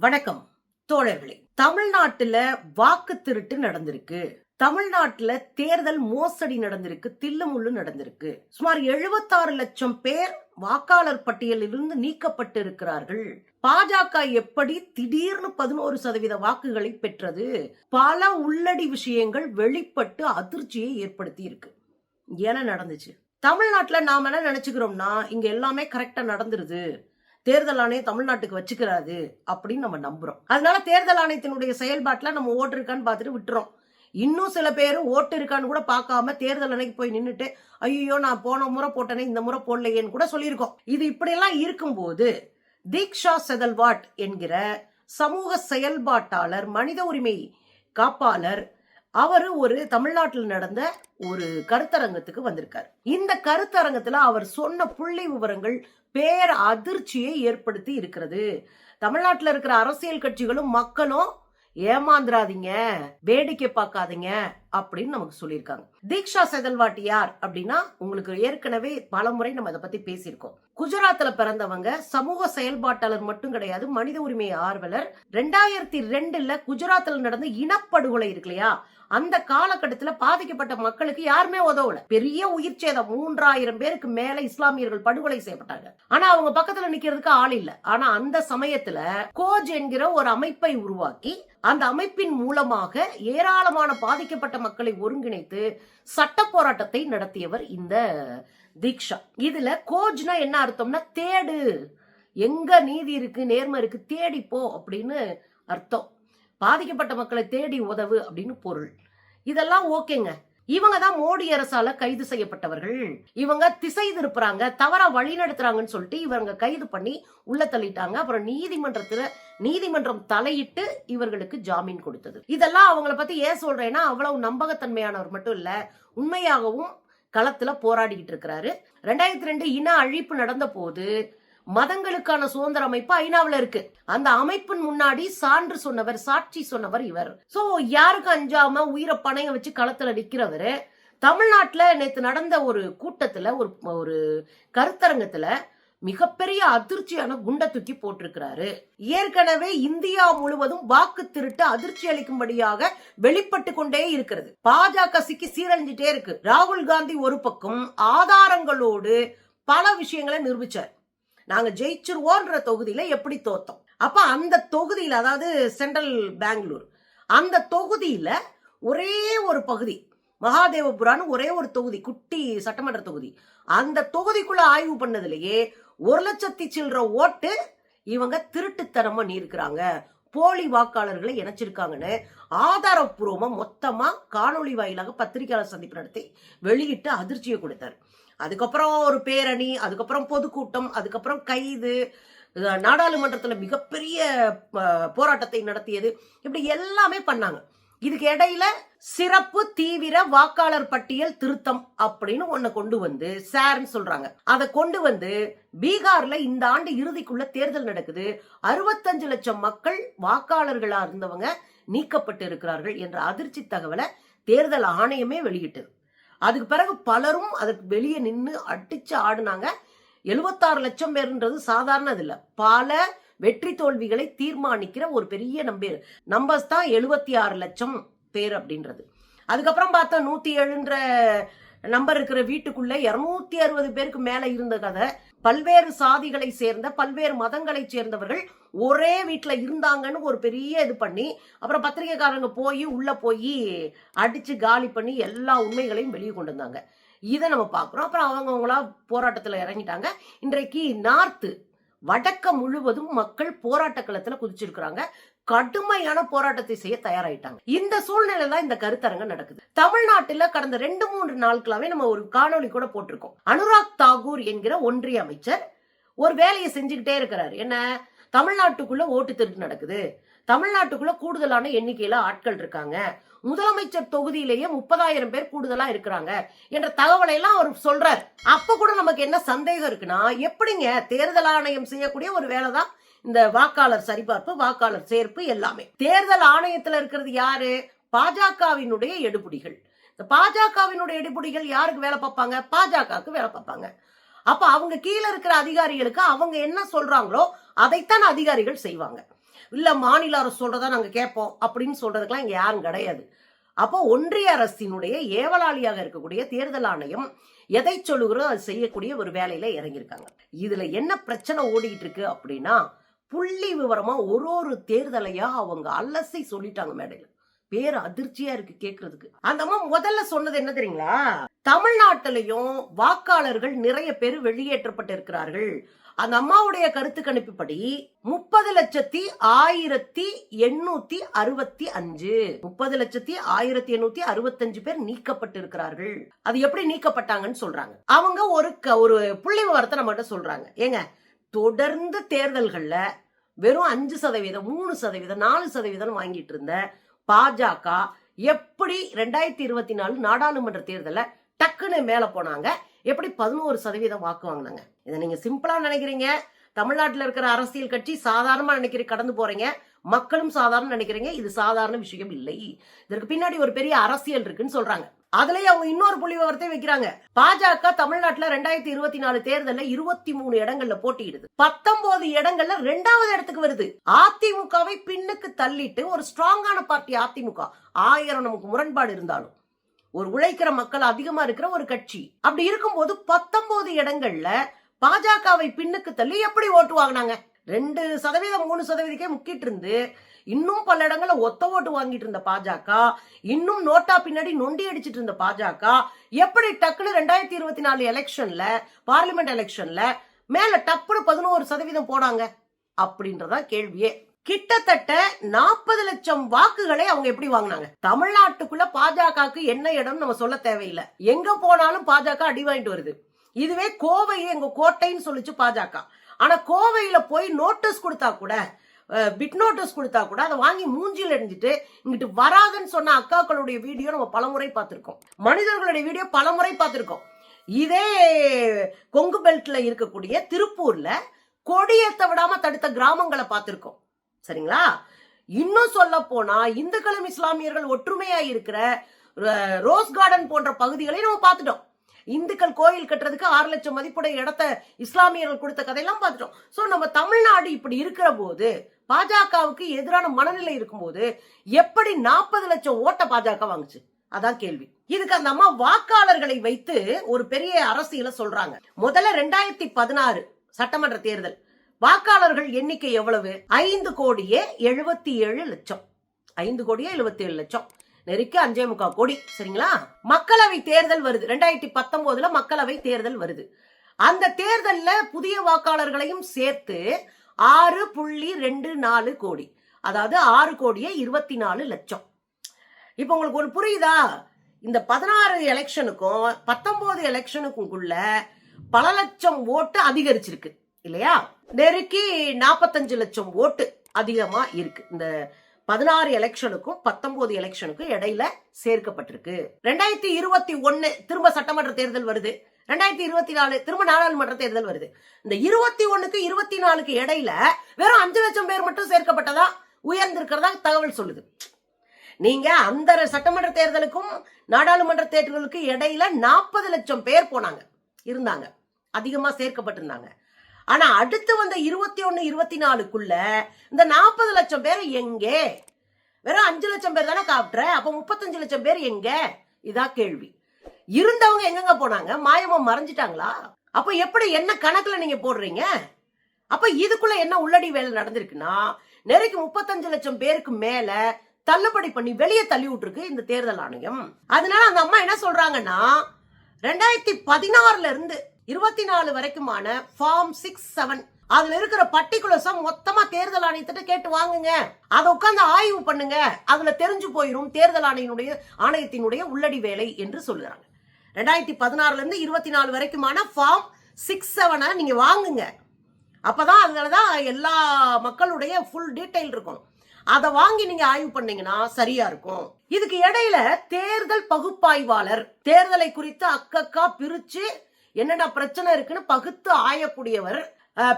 வணக்கம் தோழர்களே. தமிழ்நாட்டுல வாக்கு திருட்டு நடந்திருக்கு. தமிழ்நாட்டுல தேர்தல் மோசடி நடந்திருக்கு தில்லுமுள்ளு நடந்திருக்கு. சுமார் 76 லட்சம் பேர் வாக்காளர் பட்டியலிலிருந்து நீக்கப்பட்டு இருக்கிறார்கள் பாஜக எப்படி திடீர்னு பதினோரு சதவீத வாக்குகளை பெற்றது? பல உள்ளடி விஷயங்கள் வெளிப்பட்டு அதிர்ச்சியை ஏற்படுத்தி இருக்கு. என்ன நடந்துச்சு. தமிழ்நாட்டுல நாம என்ன நினைச்சுக்கிறோம்னா இங்க எல்லாமே கரெக்டா நடந்துருது. தேர்தல் ஆணையம் தமிழ்நாட்டுக்கு வச்சுக்கிறாது அப்படின்னு நம்ம நம்புறோம். அதனால தேர்தல் ஆணையத்தினுடைய செயல்பாட்டில் நம்ம ஓட்டு இருக்கான்னு பார்த்துட்டு விட்டுறோம். இன்னும் சில பேர் ஓட்டு இருக்கான்னு கூட பார்க்காம தேர்தல் அன்னைக்கு போய் நின்றுட்டு ஐயோ நான் போன முறை போட்டேனே இந்த முறை போடலையேன்னு கூட சொல்லியிருக்கோம். இது இப்படியெல்லாம் இருக்கும்போது தீக்ஷா செதல்வாட் என்கிற சமூக செயல்பாட்டாளர் மனித உரிமை காப்பாளர் அவர் ஒரு தமிழ்நாட்டில் நடந்த ஒரு கருத்தரங்கத்துக்கு வந்திருக்கார். இந்த கருத்தரங்கத்தில் அவர் சொன்ன புள்ளி விவரங்கள் பேர் அதிர்ச்சியை ஏற்படுத்தி இருக்கிறது. தமிழ்நாட்டில் இருக்கிற அரசியல் கட்சிகளும் மக்களும் ஏமாந்துராதீங்க வேடிக்கை பார்க்காதீங்க அப்படின்னு நமக்கு சொல்லியிருக்காங்க. தீக்ஷா செதல்வாட்டி யார் அப்படின்னா உங்களுக்கு ஏற்கனவே பல முறை நம்ம அதை பத்தி பேசியிருக்கோம். குஜராத்ல பிறந்தவங்க சமூக செயல்பாட்டாளர் மட்டும் கிடையாது மனித உரிமை ஆர்வலர். ரெண்டாயிரத்தி ரெண்டுல குஜராத்ல நடந்த இனப்படுகொலை இருக்கு இல்லையா? அந்த காலகட்டத்துல பாதிக்கப்பட்ட மக்களுக்கு யாருமே உதவல. பெரிய உயிர் சேதம் மூன்றாயிரம் பேருக்கு மேல இஸ்லாமியர்கள் படுகொலை செய்யப்பட்டாங்க. ஆனா அவங்க பக்கத்துல நிக்கிறதுக்கு ஆள் இல்ல. ஆனா அந்த சமயத்துல கோஜ் என்கிற ஒரு அமைப்பை உருவாக்கி அந்த அமைப்பின் மூலமாக ஏராளமான பாதிக்கப்பட்ட மக்களை ஒருங்கிணைத்து சட்ட போராட்டத்தை நடத்தியவர் இந்த தீக்ஷா. இதுல கோஜ்னா என்ன அர்த்தம்னா தேடு. எங்க நீதி இருக்கு நேர்மை இருக்கு தேடி போ அப்படின்னு அர்த்தம். பாதிக்கப்பட்ட மக்களை தேடி உதவு அப்படின்னு பொருள். இதெல்லாம் ஓகேங்க. இவங்க தான் மோடி அரசால கைது செய்யப்பட்டவர்கள். இவங்க திசை திருப்புறாங்க தவறா வழி நடத்துறாங்கன்னு சொல்லிட்டு இவங்க கைது பண்ணி உள்ள தள்ளிட்டாங்க. அப்புறம் நீதிமன்றத்துல நீதிமன்றம் தலையிட்டு இவர்களுக்கு ஜாமீன் கொடுத்தது. இதெல்லாம் அவங்கள பத்தி ஏன் சொல்றேன்னா அவ்வளவு நம்பகத்தன்மையானவர் மட்டும் இல்ல உண்மையாகவும் களத்துல போராடிக்கிட்டு இருக்கிறாரு. ரெண்டாயிரத்தி ரெண்டு இன அழிப்பு நடந்த போது மதங்களுக்கான சுதந்திர அமைப்பு ஐநாவில் இருக்கு. அந்த அமைப்பின் முன்னாடி சான்று சொன்னவர் சாட்சி சொன்னவர் இவர். சோ யாருக்கு அஞ்சாம உயிரை பணைய வச்சு களத்துல நிக்கிறவரு? தமிழ்நாட்டுல நேத்து நடந்த ஒரு கூட்டத்துல ஒரு ஒரு கருத்தரங்கத்துல மிகப்பெரிய அதிர்ச்சியான குண்டை தூக்கி போட்டிருக்கிறாரு. ஏற்கனவே இந்தியா முழுவதும் வாக்கு திருட்டு அதிர்ச்சி அளிக்கும்படியாக வெளிப்பட்டு கொண்டே இருக்கிறது. பாஜக சிக்கி சீரழிஞ்சிட்டே இருக்கு. ராகுல் காந்தி ஒரு பக்கம் ஆதாரங்களோடு பல விஷயங்களை நிரூபிச்சார். நாங்கள் ஜெயிச்சிருவோன்ற தொகுதியில் எப்படி தோத்தோம்? அப்போ அந்த தொகுதியில் அதாவது சென்ட்ரல் பெங்களூர் அந்த தொகுதியில் ஒரே ஒரு பகுதி மகாதேவபுரான்னு ஒரே ஒரு தொகுதி குட்டி சட்டமன்ற தொகுதி. அந்த தொகுதிக்குள்ள ஆய்வு பண்ணதுலயே ஒரு லட்சத்தி சில்லற ஓட்டு இவங்க திருட்டுத்தனமா நீருக்கிறாங்க. போலி வாக்காளர்களை இணைச்சிருக்காங்கன்னு ஆதாரப்பூர்வமா மொத்தமா காணொளி வாயிலாக பத்திரிகையாளர் சந்திப்பு நடத்தி வெளியிட்டு அதிர்ச்சியை கொடுத்தார். அதுக்கப்புறம் ஒரு பேரணி அதுக்கப்புறம் பொதுக்கூட்டம் அதுக்கப்புறம் கைது நாடாளுமன்றத்தில் மிகப்பெரிய போராட்டத்தை நடத்தியது. இப்படி எல்லாமே பண்ணாங்க. இதுக்கு இடையில சிறப்பு தீவிர வாக்காளர் பட்டியல் திருத்தம் அப்படின்னு ஒண்ணு கொண்டு வந்து சார்ன்னு சொல்றாங்க. அதை கொண்டு வந்து பீகார்ல இந்த ஆண்டு இறுதிக்குள்ள தேர்தல் நடக்குது. அறுபத்தஞ்சு லட்சம் மக்கள் வாக்காளர்களா இருந்தவங்க நீக்கப்பட்டு இருக்கிறார்கள் என்ற அதிர்ச்சி தகவலை தேர்தல் ஆணையமே வெளியிட்டது. அதுக்கு பிறகு பலரும் அதுக்கு வெளியே நின்று அடிச்சு ஆடுனாங்க. எழுபத்தாறு லட்சம் பேருன்றது சாதாரணது இல்லை பல வெற்றி தோல்விகளை தீர்மானிக்கிற ஒரு பெரிய நம்பர் நம்பர்ஸ் தான் எழுபத்தி ஆறு லட்சம் பேர் அப்படின்றது. அதுக்கப்புறம் பார்த்தா நூற்றி ஏழுன்ற நம்பர் இருக்கிற வீட்டுக்குள்ளே இரநூத்தி அறுபது பேருக்கு மேலே இருந்த கதை. பல்வேறு சாதிகளை சேர்ந்த பல்வேறு மதங்களை சேர்ந்தவர்கள் ஒரே வீட்டுல இருந்தாங்கன்னு ஒரு பெரிய இது பண்ணி அப்புறம் பத்திரிகைக்காரங்க போய் உள்ள போய் அடிச்சு காலி பண்ணி எல்லா உண்மைகளையும் வெளியே கொண்டு வந்தாங்க. இதை நம்ம பார்க்குறோம். அப்புறம் அவங்கவுங்களா போராட்டத்தில் இறங்கிட்டாங்க. இன்றைக்கு நார்த்து வடக்க முழுவதும் மக்கள் போராட்ட களத்தில் குதிச்சிருக்கிறாங்க. கடுமையான போராட்டத்தை செய்ய தயாராயிட்டாங்க. இந்த சூழ்நிலை தான் இந்த கருத்தரங்கம் நடக்குது. தமிழ்நாட்டில் கடந்த ரெண்டு மூன்று நாட்களாவே நம்ம ஒரு காணொளி கூட போட்டிருக்கோம். அனுராக் தாகூர் என்கிற ஒன்றிய அமைச்சர் ஒரு வேலையை செஞ்சுக்கிட்டே இருக்கிறாரு. என்ன? தமிழ்நாட்டுக்குள்ள ஓட்டு திருட்டு நடக்குது. தமிழ்நாட்டுக்குள்ள கூடுதலான எண்ணிக்கையில ஆட்கள் இருக்காங்க. முதலமைச்சர் தொகுதியிலேயே முப்பதாயிரம் பேர் கூடுதலா இருக்கிறாங்க என்ற தகவலை எல்லாம் அவர் சொல்றாரு. அப்ப கூட நமக்கு என்ன சந்தேகம் இருக்குன்னா எப்படிங்க தேர்தல் ஆணையம் செய்யக்கூடிய ஒரு வேலை தான் இந்த வாக்காளர் சரிபார்ப்பு வாக்காளர் சேர்ப்பு எல்லாமே. தேர்தல் ஆணையத்துல இருக்கிறது யாரு? பாஜகவினுடைய எடுபுடிகள். இந்த பாஜகவினுடைய எடுபடிகள் யாருக்கு வேலை பார்ப்பாங்க? பாஜகவுக்கு வேலை பார்ப்பாங்க. அப்ப அவங்க கீழே இருக்கிற அதிகாரிகளுக்கு அவங்க என்ன சொல்றாங்களோ அதைத்தான் அதிகாரிகள் செய்வாங்க. இல்ல மாநில அரசு சொல்றதா நாங்க கேட்போம் அப்படின்னு சொல்றதுக்கெல்லாம் இங்க யாரும் கிடையாது. அப்போ ஒன்றிய அரசினுடைய ஏவலாளியாக இருக்கக்கூடிய தேர்தல் ஆணையம் எதை சொல்லுகிறோ அது செய்யக்கூடிய ஒரு வேலையில இறங்கியிருக்காங்க. இதுல என்ன பிரச்சனை ஓடிட்டு இருக்கு அப்படின்னா புள்ளி விவரமா ஒரு ஒரு தேர்தலையா அவங்க அலசி சொல்லிட்டாங்க மேடையில. பேர் அதிர்ச்சியா இருக்கு கேக்குறதுக்கு. அந்த அம்மா முதல்ல சொன்னது என்ன தெரியுங்களா? தமிழ்நாட்டிலையும் வாக்காளர்கள் நிறைய பேர் வெளியேற்றப்பட்டு இருக்கிறார்கள். அந்த அம்மாவுடைய கருத்து கணிப்புப்படி முப்பது லட்சத்தி ஆயிரத்தி எண்ணூத்தி அறுபத்தி அஞ்சு. முப்பது லட்சத்தி ஆயிரத்தி எண்ணூத்தி அறுபத்தஞ்சு பேர் நீக்கப்பட்டிருக்கிறார்கள் அது எப்படி நீக்கப்பட்டாங்கன்னு சொல்றாங்க. அவங்க ஒரு க- ஒரு புள்ளி விவரத்தை நம்மகிட்ட சொல்றாங்க. ஏங்க தொடர்ந்து தேர்தல்கள்ல வெறும் அஞ்சு சதவீதம் மூணு சதவீதம் நாலு சதவீதம் வாங்கிட்டு இருந்த பாஜக எப்படி ரெண்டாயிரத்தி இருபத்தி நாலு நாடாளுமன்ற தேர்தலில் டக்குன்னு மேலே போனாங்க எப்படி பதினோரு சதவீதம் வாக்கு வாங்கினாங்க. இதை நீங்க சிம்பிளா நினைக்கிறீங்க. தமிழ்நாட்டில் இருக்கிற அரசியல் கட்சி சாதாரணமா நினைக்கிறீங்க கடந்து போறீங்க. மக்களும் சாதாரண நினைக்கிறீங்க? இது சாதாரண விஷயம் இல்லை. இதற்கு பின்னாடி ஒரு பெரிய அரசியல் இருக்குன்னு சொல்றாங்க. அதுலயே அவங்க இன்னொரு புள்ளி விவரத்தை வைக்கிறாங்க. பாஜக தமிழ்நாட்டுல ரெண்டாயிரத்தி இருபத்தி நாலு தேர்தல்ல இருபத்தி மூணு இடங்கள்ல போட்டியிடுது. பத்தொன்பது இடங்கள்ல ரெண்டாவது இடத்துக்கு வருது. அதிமுகவை பின்னுக்கு தள்ளிட்டு ஒரு ஸ்ட்ராங்கான பார்ட்டி அதிமுக. ஆயிரம் நமக்கு முரண்பாடு இருந்தாலும். ஒரு உழைக்கிற மக்கள் அதிகமா இருக்கிற ஒரு கட்சி. அப்படி இருக்கும்போது பத்தொன்பது இடங்கள்ல பாஜகவை பின்னுக்கு தள்ளி எப்படி ஓட்டு வாங்கினாங்க? ரெண்டு சதவீதம் மூணு சதவீதக்கே முக்கிட்டு இருந்து இன்னும் பல இடங்கள்ல ஒத்த ஓட்டு வாங்கிட்டு இருந்த பாஜக இன்னும் நோட்டா பின்னாடி நொண்டி அடிச்சிட்டு இருந்த பாஜக எப்படி டக்குனு ரெண்டாயிரத்தி இருபத்தி நாலு எலெக்ஷன்ல பார்லிமெண்ட் எலெக்ஷன்ல மேல டப்புனு பதினோரு சதவீதம் போனாங்க? அப்படின்றதா கேள்வியே. கிட்டத்தட்ட நாற்பது லட்சம் வாக்குகளை அவங்க எப்படி வாங்கினாங்க? தமிழ்நாட்டுக்குள்ள பாஜகவுக்கு என்ன இடம் நம்ம சொல்ல தேவையில்லை. எங்க போனாலும் பாஜக அடி வாங்கிட்டு வருது. இதுவே கோவை எங்க கோட்டைன்னு சொல்லிச்சு பாஜக. ஆனால் கோவையில் போய் நோட்டீஸ் கொடுத்தா கூட பிட் நோட்டீஸ் கொடுத்தா கூட அதை வாங்கி மூஞ்சியில் எரிஞ்சிட்டு இங்கிட்டு வராதுன்னு சொன்ன அக்காக்களுடைய வீடியோ நம்ம பலமுறை பார்த்துருக்கோம். மனிதர்களுடைய வீடியோ பலமுறை பார்த்துருக்கோம். இதே கொங்கு பெல்ட்ல இருக்கக்கூடிய திருப்பூர்ல கொடியேற்ற விடாம தடுத்த கிராமங்களை பார்த்துருக்கோம். சரிங்களா? இன்னும் சொல்ல போனா இந்துக்களும் இஸ்லாமியர்கள் ஒற்றுமையா இருக்கிற ரோஸ் கார்டன் போன்ற பகுதிகளை நம்ம பார்த்துட்டோம். இந்துக்கள் கோயில் கட்டுறதுக்கு ஆறு லட்சம் மதிப்புடைய இடத்த இஸ்லாமியர்கள் கொடுத்த கதையெல்லாம் பார்த்துட்டோம். ஸோ நம்ம தமிழ்நாடு இப்படி இருக்கிற போது பாஜகவுக்கு எதிரான மனநிலை இருக்கும்போது எப்படி நாற்பது லட்சம் ஓட்ட பாஜக வாங்குச்சு? அதான் கேள்வி. இதுக்கு அந்த அம்மா வாக்காளர்களை வைத்து ஒரு பெரிய அரசியல சொல்றாங்க. முதல்ல ரெண்டாயிரத்தி பதினாறு சட்டமன்ற தேர்தல். வாக்காளர்கள் எண்ணிக்கை எவ்வளவு? ஐந்து கோடியே எழுபத்தி ஏழு லட்சம். ஐந்து கோடியே எழுபத்தி ஏழு லட்சம். நெருக்கி அஞ்சே முக்கால் கோடி சரிங்களா? மக்களவை தேர்தல் வருது. ரெண்டாயிரத்தி பத்தொன்பதுல மக்களவை தேர்தல் வருது. அந்த தேர்தல்ல புதிய வாக்காளர்களையும் சேர்த்து ஆறு புள்ளி ரெண்டு நாலு கோடி அதாவது ஆறு கோடியே இருபத்தி நாலு லட்சம். இப்போ உங்களுக்கு ஒரு புரியுதா? இந்த பதினாறு எலெக்ஷனுக்கும் பத்தொன்பது எலெக்ஷனுக்குள்ள பல லட்சம் ஓட்டு அதிகரிச்சிருக்கு இல்லையா? நெருக்கி நாற்பத்தஞ்சு லட்சம் ஓட்டு அதிகமா இருக்கு. இந்த பதினாறு எலெக்ஷனுக்கும் பத்தொன்பது எலெக்ஷனுக்கும் இடையில சேர்க்கப்பட்டிருக்கு. ரெண்டாயிரத்தி இருபத்தி ஒன்னு திரும்ப சட்டமன்ற தேர்தல் வருது. ரெண்டாயிரத்தி இருபத்தி நாலு திரும்ப நாடாளுமன்ற தேர்தல் வருது. இந்த இருபத்தி ஒண்ணுக்கு இருபத்தி நாலுக்கு இடையில வெறும் அஞ்சு லட்சம் பேர் மட்டும் சேர்க்கப்பட்டதா உயர்ந்திருக்கிறதா தகவல் சொல்லுது. நீங்க அந்த சட்டமன்ற தேர்தலுக்கும் நாடாளுமன்ற தேர்தலுக்கும் இடையில நாற்பது லட்சம் பேர் போனாங்க. இருந்தாங்க. அதிகமா சேர்க்கப்பட்டிருந்தாங்க. ஆனா அடுத்து வந்த இருபத்தி ஒன்னு இருபத்தி நாலுக்குள்ள இந்த நாற்பது லட்சம் பேர் எங்கே? வெறும் அஞ்சு லட்சம் பேர் தானே காப்பிட்ற? அப்ப முப்பத்தஞ்சு லட்சம் பேர் எங்க? இதான் கேள்வி. இருந்தவங்க எங்கெங்க போனாங்க? மாயமா மறைஞ்சிட்டாங்களா? அப்ப எப்படி என்ன கணக்குல நீங்க போடுறீங்க? அப்ப இதுக்குள்ள என்ன உள்ளடி வேலை நடந்திருக்குன்னா நெருக்கி முப்பத்தஞ்சு லட்சம் பேருக்கு மேல தள்ளுபடி பண்ணி வெளியே தள்ளி விட்டுருக்கு இந்த தேர்தல் ஆணையம். அதனால அந்த அம்மா என்ன சொல்றாங்கன்னா ரெண்டாயிரத்தி பதினாறுல இருந்து இருபத்தி நாலு வரைக்குமான ஃபார்ம் சிக்ஸ் செவன் அதுல இருக்கிற பர்டிகுலர்ஸா மொத்தமா தேர்தல் ஆணையத்திட்ட கேட்டு வாங்குங்க. அதை உட்காந்து ஆய்வு பண்ணுங்க. அதுல தெரிஞ்சு போயிடும் தேர்தல் ஆணையினுடைய ஆணையத்தினுடைய உள்ளடி வேலை என்று சொல்லுறாங்க. ரெண்டாயிரத்தி பதினாறுல இருந்து இருபத்தி நாலு வரைக்குமான ஃபார்ம் சிக்ஸ் செவனை நீங்க வாங்குங்க. அப்பதான் அதுலதான் எல்லா மக்களுடைய ஃபுல் டீட்டெயில் இருக்கும். அதை வாங்கி நீங்க ஆய்வு பண்ணீங்கன்னா சரியா இருக்கும். இதுக்கு இடையில தேர்தல் பகுப்பாய்வாளர் தேர்தலை குறித்து அக்கக்கா பிரிச்சு என்னென்ன பிரச்சனை இருக்குன்னு பகுத்து ஆயக்கூடியவர்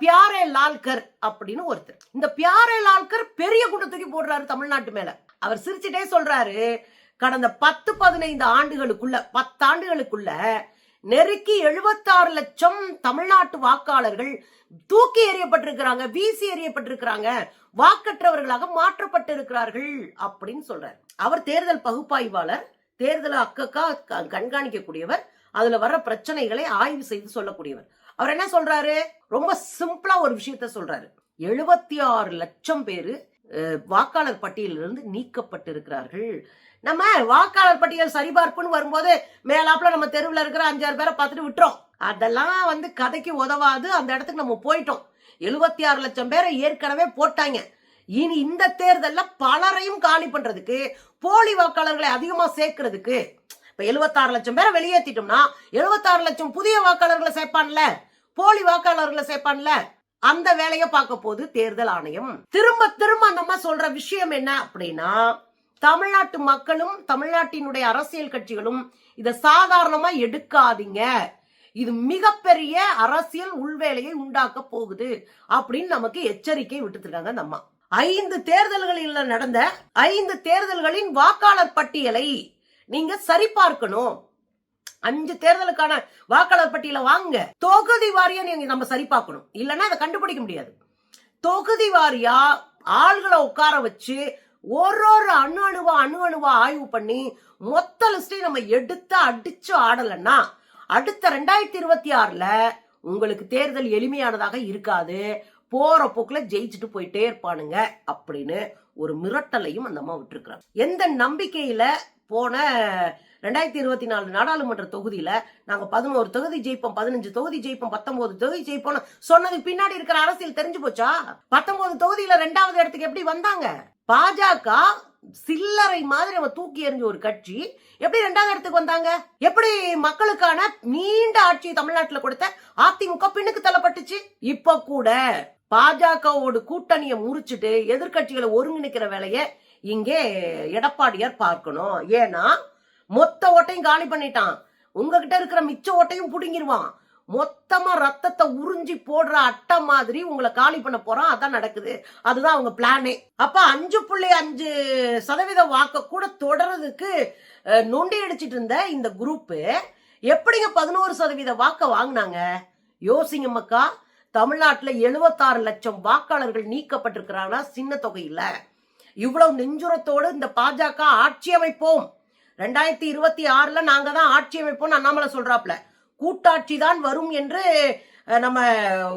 பியாரே லால்கர் அப்படின்னு ஒருத்தர். இந்த பியாரே லால்கர் பெரிய கூட்டத்துக்கு போடுறாரு தமிழ்நாட்டு மேல. அவர் சிரிச்சுட்டே சொல்றாரு கடந்த பத்து பதினைந்து ஆண்டுகளுக்குள்ள பத்தாண்டுகளுக்குள்ள நெருக்கி எழுபத்தாறு லட்சம் தமிழ்நாட்டு வாக்காளர்கள் தூக்கி எறியப்பட்டிருக்கிறாங்க வீசி எறியப்பட்டிருக்கிறாங்க வாக்கற்றவர்களாக மாற்றப்பட்டிருக்கிறார்கள் அப்படின்னு சொல்றாரு. அவர் தேர்தல் பகுப்பாய்வாளர் தேர்தலை அக்கக்கா கண்காணிக்கக்கூடியவர் அதுல வர்ற பிரச்சனைகளை ஆய்வு செய்து சொல்லக்கூடியவர். அவர் என்ன சொல்றாரு? ரொம்ப சிம்பிளா ஒரு விஷயத்த சொல்றாரு. எழுபத்தி ஆறு லட்சம் பேரு அஹ், வாக்காளர் பட்டியலிலிருந்து நீக்கப்பட்டிருக்கிறார்கள். நம்ம வாக்காளர் பட்டியல் சரிபார்ப்புன்னு வரும்போது மேலாப்புல நம்ம தெருவில் இருக்கிற அஞ்சாறு பேரை பார்த்துட்டு விட்டுறோம். அதெல்லாம் வந்து கதைக்கு உதவாது. அந்த இடத்துக்கு நம்ம போயிட்டோம். எழுபத்தி ஆறு லட்சம் பேரை ஏற்கனவே போட்டாங்க. இனி இந்த தேர்தல்ல பலரையும் காலி பண்றதுக்கு போலி வாக்காளர்களை அதிகமா சேர்க்கறதுக்கு இப்ப எழுபத்தாறு லட்சம் பேரை வெளியேற்றிட்டோம்னா எழுபத்தாறு லட்சம் புதிய வாக்காளர்களை சேர்ப்பான்ல? போலி வாக்காளர்களை சேர்ப்பான்ல? அந்த வேலையை பார்க்க போது தேர்தல் ஆணையம். திரும்ப திரும்ப அந்த அம்மா சொல்ற விஷயம் என்ன அப்படின்னா தமிழ்நாட்டு மக்களும் தமிழ்நாட்டினுடைய அரசியல் கட்சிகளும் இதை சாதாரணமா எடுக்காதீங்க. இது மிகப்பெரிய அரசியல் உள்வேலையை உண்டாக்க போகுது அப்படின்னு நமக்கு எச்சரிக்கை விட்டுருக்காங்க அந்த அம்மா. ஐந்து தேர்தல்களில் நடந்த ஐந்து தேர்தல்களின் வாக்காளர் பட்டியலை நீங்க சரிபார்க்கணும். அஞ்சு தேர்தலுக்கான வாக்காளர் பட்டியல வாங்க. தொகுதி வாரியா நீங்க நம்ம சரிபார்க்கணும். இல்லைன்னா அதை கண்டுபிடிக்க முடியாது. தொகுதி வாரியா ஆள்களை உட்கார வச்சு ஒரு ஒரு அணு அணுவா அணு அணுவா ஆய்வு பண்ணி மொத்த லிஸ்டையும் நம்ம எடுத்து அடிச்சு ஆடலைன்னா அடுத்த ரெண்டாயிரத்தி இருபத்தி ஆறுல உங்களுக்கு தேர்தல் எளிமையானதாக இருக்காது. போற போக்குல ஜெயிச்சுட்டு போயிட்டே இருப்பானுங்க அப்படின்னு ஒரு மிரட்டலையும் அந்த அம்மா விட்டுருக்குறாங்க. எந்த நம்பிக்கையில போன ரெண்டாயிரத்தி இருபத்தி நாலு நாடாளுமன்ற தொகுதியில நாங்க பதினோரு தொகுதி ஜெயிப்போம் பதினஞ்சு தொகுதி ஜெயிப்போம் பத்தொன்பது தொகுதி ஜெயிப்போம் சொன்னதுக்கு பின்னாடி இருக்கிற அரசியல் தெரிஞ்சு போச்சா? பத்தொன்பது தொகுதியில ரெண்டாவது இடத்துக்கு எப்படி வந்தாங்க? பாஜக சில்லறை மாதிரி அவன் தூக்கி எறிஞ்ச ஒரு கட்சி. எப்படி ரெண்டாவது இடத்துக்கு வந்தாங்க? எப்படி மக்களுக்கான நீண்ட ஆட்சி தமிழ்நாட்டுல கொடுத்த? அதிமுக பின்னுக்கு தள்ளப்பட்டுச்சு. இப்ப கூட பாஜகவோட கூட்டணியை முறிச்சிட்டு எதிர்க்கட்சிகளை ஒருங்கிணைக்கிற வேலையை இங்கே எடப்பாடியார் பார்க்கணும். ஏன்னா மொத்த ஓட்டையும் காலி பண்ணிட்டான். உங்ககிட்ட இருக்கிற மிச்ச ஓட்டையும் புடுங்கிடுவான் மொத்தமா ரத்தத்தை உறிஞ்சி போடுற அட்டை மாதிரி உங்களை காலி பண்ண போறான். அதான் நடக்குது. அதுதான் அவங்க பிளானே. அப்ப அஞ்சு புள்ளி அஞ்சு சதவீத வாக்க கூட தொடர்றதுக்கு நொண்டி அடிச்சிட்டு இருந்த இந்த குரூப் எப்படிங்க பதினோரு சதவீத வாக்க வாங்கினாங்க? யோசிங்க மக்கா தமிழ்நாட்டில் எழுபத்தாறு லட்சம் வாக்காளர்கள் நீக்கப்பட்டிருக்கிறாங்கன்னா சின்ன தொகையில் இவ்வளவு நெஞ்சுரத்தோடு இந்த பாஜக ஆட்சி அமைப்போம். ரெண்டாயிரத்தி இருபத்தி ஆறுல நாங்க தான் ஆட்சி அமைப்போம் அண்ணாமலை சொல்றாப்ல கூட்டாட்சி தான் வரும் என்று நம்ம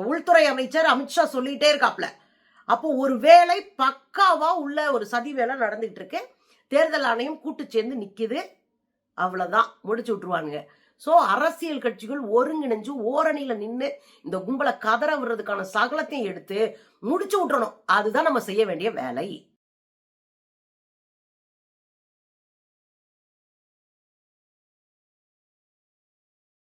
உள்துறை அமைச்சர் அமித்ஷா சொல்லிட்டே இருக்காப்ல அப்போ ஒரு வேலை பக்காவா உள்ள ஒரு சதி வேலை நடந்துகிட்டு இருக்கு. தேர்தல் ஆணையம் கூட்டு சேர்ந்து நிக்குது. அவ்வளவுதான். முடிச்சு விட்டுருவானுங்க. ஸோ அரசியல் கட்சிகள் ஒருங்கிணைஞ்சு ஓரணியில நின்று இந்த கும்பலை கதற விடுறதுக்கான சகலத்தையும் எடுத்து முடிச்சு விட்டுறணும். அதுதான் நம்ம செய்ய வேண்டிய வேலை.